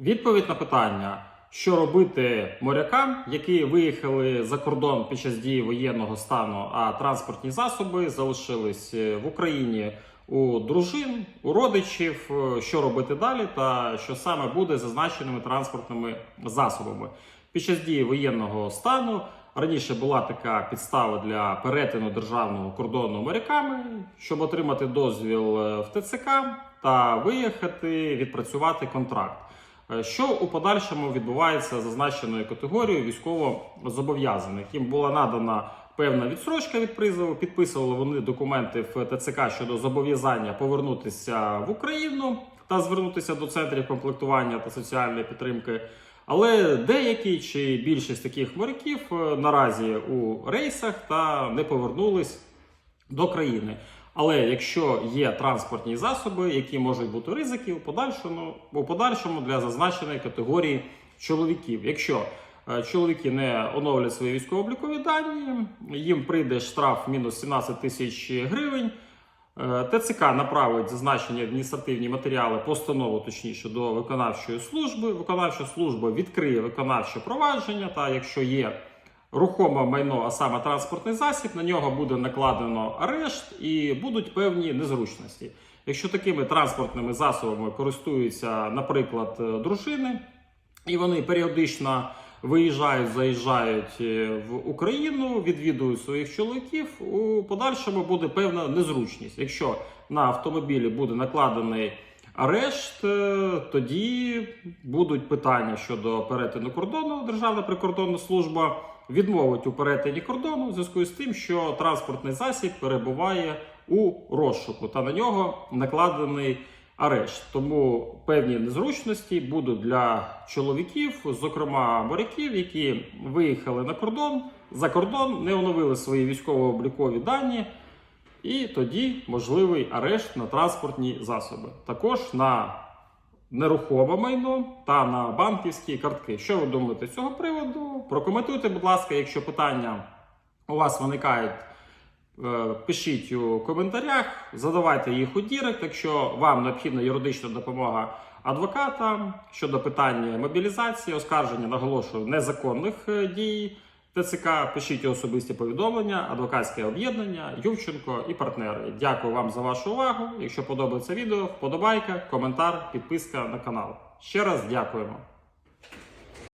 Відповідь на питання, що робити морякам, які виїхали за кордон під час дії воєнного стану, а транспортні засоби залишились е, в Україні у дружин, у родичів, е, що робити далі, та що саме буде зазначеними транспортними засобами. Під час дії воєнного стану раніше була така підстава для перетину державного кордону моряками, щоб отримати дозвіл е, в ТЦК та виїхати відпрацювати контракт. Е, Що у подальшому відбувається зазначеною категорією військовозобов'язаних, яким була надана певна відсрочка від призову, підписували вони документи в ТЦК щодо зобов'язання повернутися в Україну та звернутися до центрів комплектування та соціальної підтримки. Але деякі чи більшість таких моряків е, наразі у рейсах та не повернулись до країни. Але якщо є транспортні засоби, які можуть бути ризики у подальшому, у подальшому для зазначеної категорії чоловіків, якщо е, чоловіки не оновлять свої військово-облікові дані, їм прийде штраф мінус 17 тисяч гривень. Е, ТЦК направить зазначені адміністративні матеріали, постанову точніше до виконавчої служби. Виконавча служба відкриє виконавче провадження. Та якщо є рухоме майно, а саме транспортний засіб, на нього буде накладено арешт і будуть певні незручності. Якщо такими транспортними засобами користуються, наприклад, е, дружини, і вони періодично виїжджають, заїжджають е, в Україну, відвідують своїх чоловіків. У подальшому буде певна незручність. Якщо на автомобілі буде накладений арешт, е, тоді будуть питання щодо перетину кордону. Державна прикордонна служба відмовить у перетині кордону в зв'язку з тим, що транспортний засіб перебуває у розшуку та на нього накладений арешт. Тому певні незручності будуть для чоловіків, зокрема моряків, які виїхали на кордон за кордон, не оновили свої військово-облікові дані. І тоді можливий арешт на транспортні засоби, також на нерухоме майно та на банківські картки. Що ви думаєте з цього приводу? Прокоментуйте, будь ласка, якщо питання у вас виникають. е, Пишіть у коментарях, задавайте їх у Дірект, якщо вам необхідна юридична допомога адвоката щодо питання мобілізації, оскарження, наголошую, незаконних е, дій ТЦК. Пишіть особисті повідомлення, адвокатське об'єднання, Ювченко і партнери. Дякую вам за вашу увагу. Якщо подобається відео, вподобайка, коментар, підписка на канал. Ще раз дякуємо.